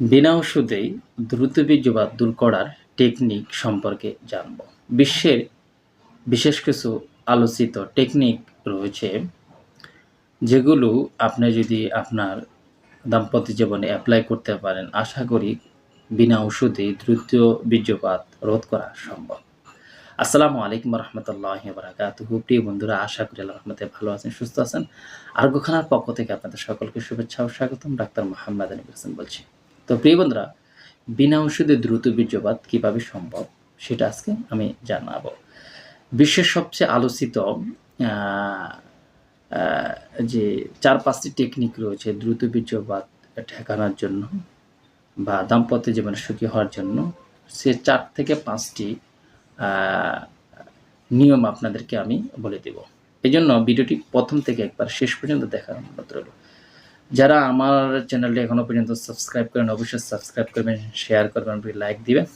বিনা ওষুধেই দ্রুত বীর্যপাত দূর করার টেকনিক সম্পর্কে জানব। বিশ্বের বিশেষ কিছু আলোচিত টেকনিক রয়েছে, যেগুলো আপনি যদি আপনার দাম্পত্য জীবনে অ্যাপ্লাই করতে পারেন, আশা করি বিনা ওষুধেই দ্রুত বীর্যপাত রোধ করা সম্ভব। আসসালামু আলাইকুম রহমতুল্লাহ বারাকাতুহু প্রিয় বন্ধুরা, আশা করি আল্লাহ রহমতে ভালো আছেন, সুস্থ আছেন। আরোগ্যখানার পক্ষ থেকে আপনাদের সকলকে শুভেচ্ছা ও স্বাগতম। ডাক্তার মোহাম্মদ আলী হোসেন বলছি। তো প্রিয় বন্ধুরা, বিনা ওষুধে দ্রুত বীর্যপাত কীভাবে সম্ভব সেটা আজকে আমি জানাব। বিশ্বের সবচেয়ে আলোচিত যে চার পাঁচটি টেকনিক রয়েছে দ্রুত বীর্যপাত ঠেকানোর জন্য বা দাম্পত্য জীবনে সুখী হওয়ার জন্য, সে চার থেকে পাঁচটি নিয়ম আপনাদেরকে আমি বলে দেব। এই জন্য ভিডিওটি প্রথম থেকে একবার শেষ পর্যন্ত দেখার অনুরোধ রইল। যারা আমার চ্যানেলটি এখনও পর্যন্ত সাবস্ক্রাইব করেন, অবশ্যই সাবস্ক্রাইব করবেন শেয়ার করবেন লাইক দিবেন।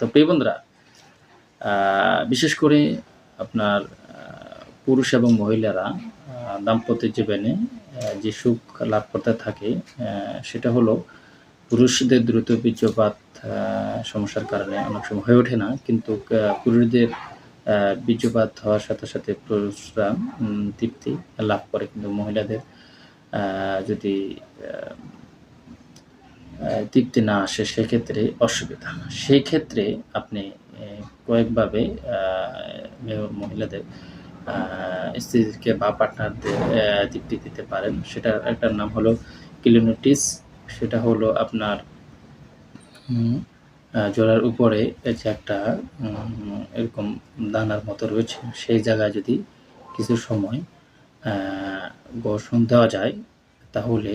তো প্রিয় বন্ধুরা বিশেষ করে আপনার পুরুষ এবং মহিলারা দাম্পত্য জীবনে যে সুখ লাভ করতে থাকে সেটা হলো পুরুষদের দ্রুত বীর্যপাত সমস্যার কারণে অনেক সময় হয়ে ওঠে না। কিন্তু পুরুষদের বীর্যপাত হওয়ার সাথে সাথে পুরুষরা তৃপ্তি লাভ করে। কিন্তু মহিলাদের যদি তৃপ্তি না আসে, সেক্ষেত্রে অসুবিধা সেই ক্ষেত্রে আপনি কয়েকভাবে মহিলাদের স্ত্রীকে বা পার্টনারদের তৃপ্তি দিতে পারেন। সেটার একটা নাম হলো কিলোনোটিস। সেটা হলো আপনার জোড়ার উপরে যে একটা এরকম দানার মতো রয়েছে, সেই জায়গায় যদি কিছু সময় ঘর্ষণ দেওয়া যায়, তাহলে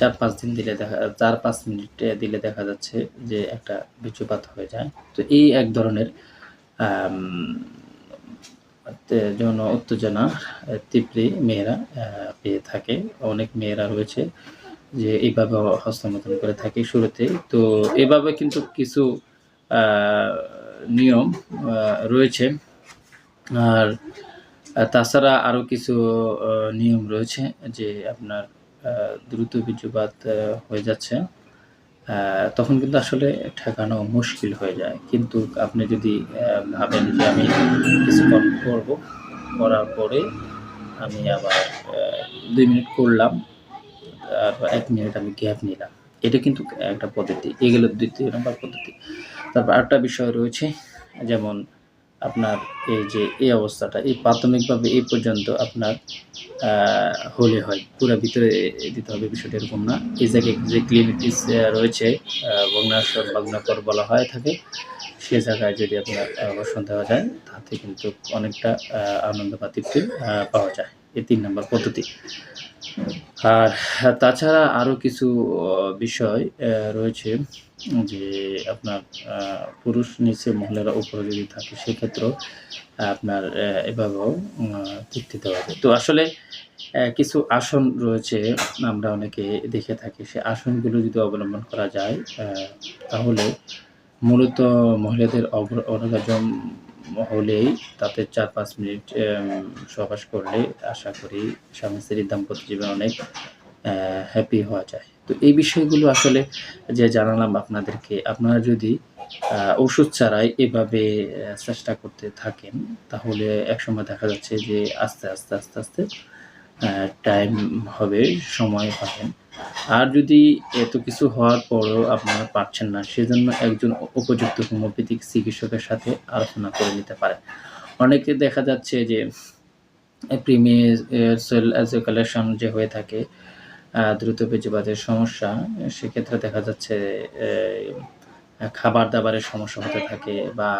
চার পাঁচ দিন দিলে দেখা, চার পাঁচ মিনিট দিলে দেখা যাচ্ছে যে একটা বীর্যপাত হয়ে যায়। তো এই এক ধরনের যৌন উত্তেজনা, তীব্রে মেয়েরা পেয়ে থাকে। অনেক মেয়েরা রয়েছে যে এইভাবে হস্তমৈথুন করে থাকে শুরুতে। তো এভাবে কিন্তু কিছু নিয়ম রয়েছে। আর তাছাড়া আরও কিছু নিয়ম রয়েছে যে আপনার দ্রুত বীর্যপাত হয়ে যাচ্ছে। তখন কিন্তু আসলে ঠেকানো মুশকিল হয়ে যায়। কিন্তু আপনি যদি ভাবেন যে আমি কিছুক্ষণ করব, করার পরে আমি আবার দুই মিনিট করলাম, আর এক মিনিট আমি গ্যাপ নিলাম। এটা কিন্তু একটা পদ্ধতি। এগুলো দ্বিতীয় নম্বর পদ্ধতি। তারপর আরেকটা বিষয় রয়েছে, যেমন আপনার এই যে এই অবস্থাটা এই প্রাথমিকভাবে এই পর্যন্ত আপনার হলে হয়। পুরো ভিতরে দিতে হবে বিষয়টা এরকম না। এই জায়গায় যে ক্লিনিটিস রয়েছে আহ, ভগ্নাসর ভগ্নাকর বলা হয় থাকে সে জায়গায় যদি আপনার অবসর দেওয়া যায় তাতে কিন্তু অনেকটা আনন্দ বা পাওয়া যায়। এই তিন নম্বর পদ্ধতি। আর তাছাড়া আরও কিছু বিষয় রয়েছে যে আপনার পুরুষ নিচে মহিলারা উপরে যদি থাকে, সেক্ষেত্রেও আপনার এভাবেও তৃপ্তি দেওয়া যায়। তো আসলে কিছু আসন রয়েছে, আমরা অনেকে দেখে থাকি। সে আসনগুলো যদি অবলম্বন করা যায় তাহলে মূলত মহিলাদের অগ্র অর্গাজম হলেই তাতে চার পাঁচ মিনিট সহবাস করলে আশা করি স্বামী স্ত্রীর দাম্পত্য জীবন অনেক হ্যাপি হওয়া যায়। তো এই বিষয়গুলো আসলে যে জানালাম আপনাদেরকে, আপনারা যদি ওষুধ ছাড়াই এভাবে চেষ্টা করতে থাকেন, তাহলে একসময় দেখা যাচ্ছে যে আস্তে আস্তে আস্তে আস্তে টাইম হবে, সময় পাবেন আর যদি এত কিছু হওয়ার পরও আপনারা পারছেন না, সেজন্য একজন উপযুক্ত হোমিওপ্যাথিক চিকিৎসকের সাথে আলোচনা করে নিতে পারেন। অনেকে দেখা যাচ্ছে যে প্রিমিয়ার সেল কালেকশন যে হয়ে থাকে দ্রুত বীর্যপাতের সমস্যা, সেক্ষেত্রে দেখা যাচ্ছে খাবার দাবারের সমস্যা হতে থাকে বা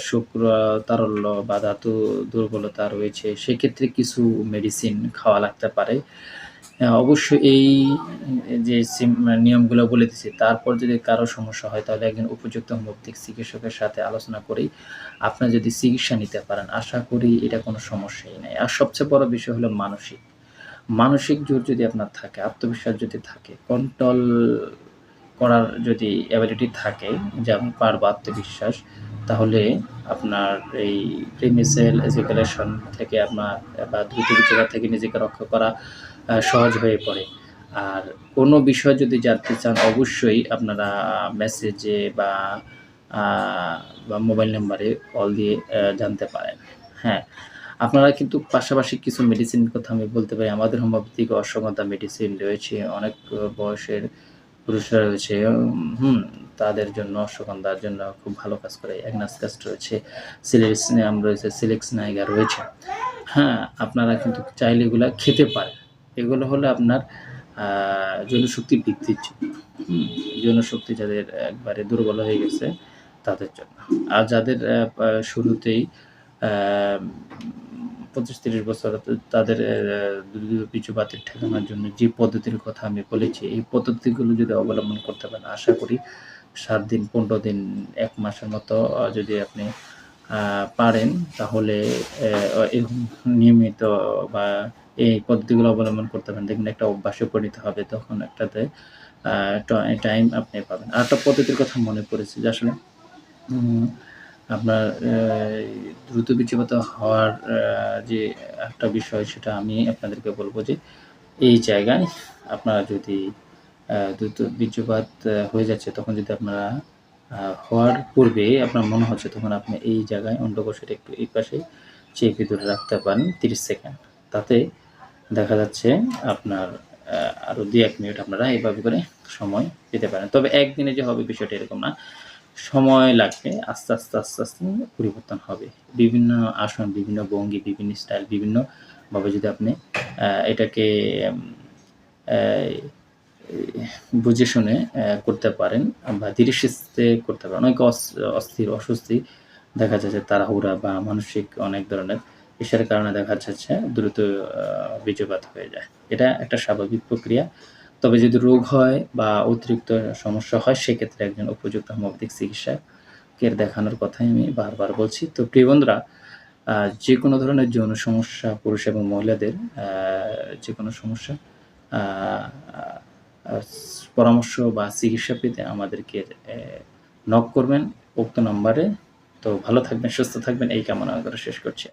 শুক্র তারল্য বা ধাতু দুর্বলতা রয়েছে সেক্ষেত্রে কিছু মেডিসিন খাওয়া লাগতে পারে। আহ, অবশ্যই এই যে সিম- নিয়মগুলো বলে দিচ্ছি তারপর যদি কারও সমস্যা হয় তাহলে একজন উপযুক্ত হোমিওপ্যাথিক চিকিৎসকের সাথে আলোচনা করেই আপনার যদি চিকিৎসা নিতে পারেন। আশা করি এটা কোনো সমস্যাই নেই। আর সবচেয়ে বড় বিষয় হলো মানসিক। মানসিক জোর যদি আপনার থাকে আত্মবিশ্বাস যদি থাকে কন্ট্রোল করার যদি অ্যাবিলিটি থাকে, যেমন পারব আত্মবিশ্বাস, তাহলে আপনার এই প্রিমিসেল এজুকেশন থেকে আপনার বা দ্রুত বিচেরা থেকে নিজেকে রক্ষা করা সহজ হয়ে পড়ে। আর কোনো বিষয় যদি জানতে চান, অবশ্যই আপনারা মেসেজে বা বা মোবাইল নাম্বারে কল দিয়ে জানতে পারেন। হ্যাঁ আপনারা কিন্তু পাশাপাশি কিছু মেডিসিন কথা আমি বলতে পারি। আমাদের হোমিওপ্যাথিক অশ্বগন্ধা মেডিসিন রয়েছে। অনেক বয়সের পুরুষরা রয়েছে হুম তাদের জন্য অশ্বগন্ধার জন্য খুব ভালো কাজ করে অ্যাগনাস কাস্ট রয়েছে সিলেক্স নাম রয়েছে সিলেক্স নাইগা রয়েছে। হ্যাঁ আপনারা কিন্তু চাইলে এগুলো খেতে পারেন। এগুলো হলো আপনার আহ, জনশক্তি বৃদ্ধির জন্য। হুম, জনশক্তি যাদের একবারে দুর্বল হয়ে গেছে তাদের জন্য। আর যাদের শুরুতেই পঁচিশ তিরিশ বছর তাদের পিছুপাতির ঠেকানোর জন্য যে পদ্ধতির কথা আমি বলেছি, এই পদ্ধতিগুলো যদি অবলম্বন করতে পারেন, আশা করি সাত দিন, পনেরো দিন, এক মাসের মতো যদি আপনি পারেন, তাহলে নিয়মিত বা এই পদ্ধতিগুলো অবলম্বন করতে পারেন। দেখবেন একটা অভ্যাসে পরিণত হবে, তখন একটাতে টাইম আপনি পাবেন। আর একটা পদ্ধতির কথা মনে পড়েছে যে আসলে আপনার দ্রুত বীর্যপাত হওয়ার যে একটা বিষয় সেটা আমি আপনাদেরকে বলব যে এই জায়গায় আপনারা যদি দ্রুত বীর্যপাত হয়ে যাচ্ছে, তখন যদি আপনারা হওয়ার পূর্বে আপনার মনে হচ্ছে, তখন আপনি এই জায়গায় অন্ডকোষের একটু এই পাশে চেপে ধরে রাখতে পারেন তিরিশ সেকেন্ড। তাতে দেখা যাচ্ছে আপনার আরও দু এক মিনিট আপনারা এইভাবে করে সময় পেতে পারেন। তবে একদিনে যে হবে বিষয়টা এরকম না। সময় লাগবে, আস্তে আস্তে আস্তে আস্তে পরিবর্তন হবে। বিভিন্ন আসন, বিভিন্ন ভঙ্গি, বিভিন্ন স্টাইল বিভিন্নভাবে যদি আপনি এটাকে বুঝে শুনে করতে পারেন বা ধীরে সুস্থে করতে পারেন। অনেক অস্থির, অস্বস্তি দেখা যাচ্ছে, তাড়াহুড়া বা মানসিক অনেক ধরনের পেশার কারণে দেখা যাচ্ছে দ্রুত বীর্যপাত হয়ে যায়। এটা একটা স্বাভাবিক প্রক্রিয়া। তবে যদি রোগ হয় বা অতিরিক্ত সমস্যা হয়, সেক্ষেত্রে একজন উপযুক্ত হোমিওপ্যাথিক চিকিৎসকের দেখানোর কথাই আমি বারবার বলছি। তো প্রিয় বন্ধুরা যে কোনো ধরনের যৌন সমস্যা, পুরুষ এবং মহিলাদের যে কোনো সমস্যা পরামর্শ বা চিকিৎসা পেতে আমাদেরকে নক করবেন। উক্ত নম্বরে। তো ভালো থাকবেন, সুস্থ থাকবেন। এই কামনা করে শেষ করছি।